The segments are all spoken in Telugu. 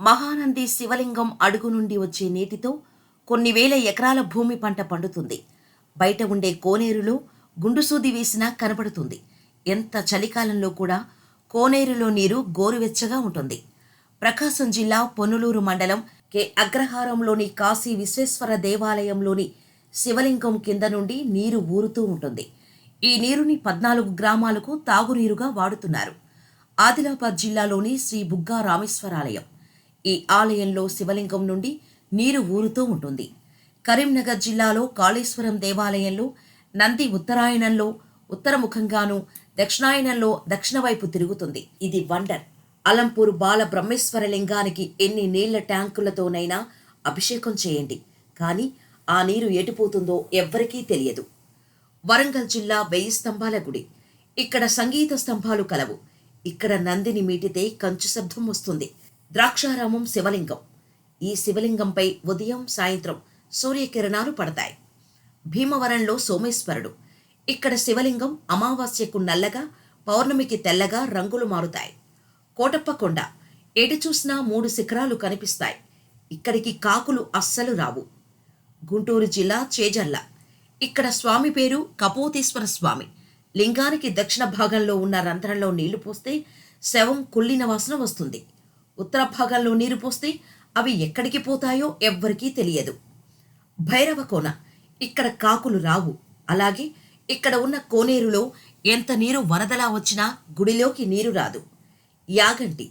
మహానంది శివలింగం అడుగు నుండి వచ్చే నీటితో కొన్ని వేల ఎకరాల భూమి పంట పండుతుంది. బయట ఉండే కోనేరులో గుండుసూది వేసినా కనపడుతుంది. ఎంత చలికాలంలో కూడా కోనేరులో నీరు గోరువెచ్చగా ఉంటుంది. ప్రకాశం జిల్లా పొన్నులూరు మండలం కె. అగ్రహారంలోని కాశీ విశ్వేశ్వర దేవాలయంలోని శివలింగం కింద నుండి నీరు ఊరుతూ ఉంటుంది. ఈ నీరుని పద్నాలుగు గ్రామాలకు తాగునీరుగా వాడుతున్నారు. ఆదిలాబాద్ జిల్లాలోని శ్రీ బుగ్గా రామేశ్వరాలయం. ఈ ఆలయంలో శివలింగం నుండి నీరు ఊరుతూ ఉంటుంది. కరీంనగర్ జిల్లాలో కాళేశ్వరం దేవాలయంలో నంది ఉత్తరాయణంలో ఉత్తరముఖంగాను దక్షిణాయనంలో దక్షిణ వైపు తిరుగుతుంది. ఇది వండర్. అలంపూర్ బాల బ్రహ్మేశ్వర లింగానికి ఎన్ని నీళ్ళ ట్యాంకులతోనైనా అభిషేకం చేయండి. కానీ ఆ నీరు ఎటుపోతుందో ఎవ్వరికీ తెలియదు. వరంగల్ జిల్లా వెయ్యి స్తంభాల గుడి. ఇక్కడ సంగీత స్తంభాలు కలవు. ఇక్కడ నందిని మీటితే కంచు శబ్దం వస్తుంది. ద్రాక్షారామం శివలింగం. ఈ శివలింగంపై ఉదయం సాయంత్రం సూర్యకిరణాలు పడతాయి. భీమవరంలో సోమేశ్వరుడు. ఇక్కడ శివలింగం అమావాస్యకు నల్లగా పౌర్ణమికి తెల్లగా రంగులు మారుతాయి. కోటప్పకొండ. ఎటు చూసినా మూడు శిఖరాలు కనిపిస్తాయి. ఇక్కడికి కాకులు అస్సలు రావు. గుంటూరు జిల్లా చేజల్ల ఇక్కడ స్వామి పేరు కపోతీశ్వర స్వామి. లింగానికి దక్షిణ భాగంలో ఉన్న రంధ్రంలో నీళ్ళు పోస్తే శవం కుళ్ళిన వాసన వస్తుంది. ఉత్తర భాగంలో నీరు పోస్తే అవి ఎక్కడికి పోతాయో ఎవ్వరికీ తెలియదు. భైరవ కోన ఇక్కడ కాకులు రావు. అలాగే ఇక్కడ ఉన్న కోనేరులో ఎంత నీరు వరదలా వచ్చినా గుడిలోకి నీరు రాదు. యాగంటి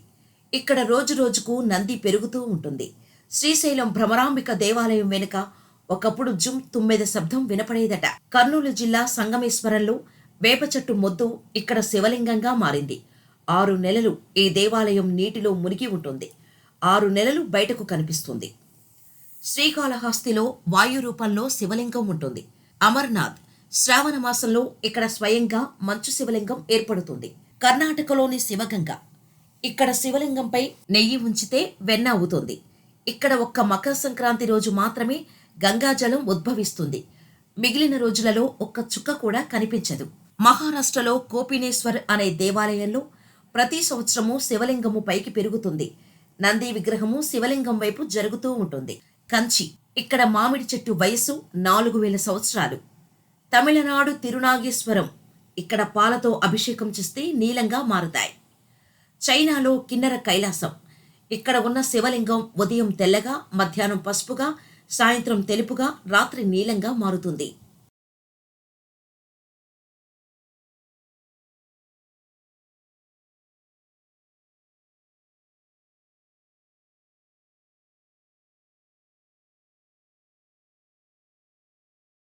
ఇక్కడ రోజు రోజుకు నంది పెరుగుతూ ఉంటుంది. శ్రీశైలం భ్రమరాంబిక దేవాలయం వెనుక ఒకప్పుడు జుమ్ తుమ్మెద శబ్దం వినపడేదట. కర్నూలు జిల్లా సంగమేశ్వరంలో వేప చెట్టు మొద్దు ఇక్కడ శివలింగంగా మారింది. ఆరు నెలలు ఈ దేవాలయం నీటిలో మునిగి ఉంటుంది. ఆరు నెలలు బయటకు కనిపిస్తుంది. శ్రీకాళహస్తిలో వాయు రూపంలో శివలింగం ఉంటుంది. అమర్నాథ్ శ్రావణ మాసంలో ఇక్కడ స్వయంగా మంచు శివలింగం ఏర్పడుతుంది. కర్ణాటకలోని శివగంగ. ఇక్కడ శివలింగంపై నెయ్యి ఉంచితే వెన్న అవుతుంది. ఇక్కడ ఒక్క మకర సంక్రాంతి రోజు మాత్రమే గంగాజలం ఉద్భవిస్తుంది. మిగిలిన రోజులలో ఒక్క చుక్క కూడా కనిపించదు. మహారాష్ట్రలో కోపినేశ్వర్ అనే దేవాలయంలో ప్రతి సంవత్సరము శివలింగము పైకి పెరుగుతుంది. నంది విగ్రహము శివలింగం వైపు జరుగుతూ ఉంటుంది. కంచి ఇక్కడ మామిడి చెట్టు వయస్సు నాలుగు వేల సంవత్సరాలు. తమిళనాడు తిరునాగేశ్వరం ఇక్కడ పాలతో అభిషేకం చేస్తే నీలంగా మారుతాయి. చైనాలో కిన్నెర కైలాసం ఇక్కడ ఉన్న శివలింగం ఉదయం తెల్లగా మధ్యాహ్నం పసుపుగా సాయంత్రం తెలుపుగా రాత్రి నీలంగా మారుతుంది.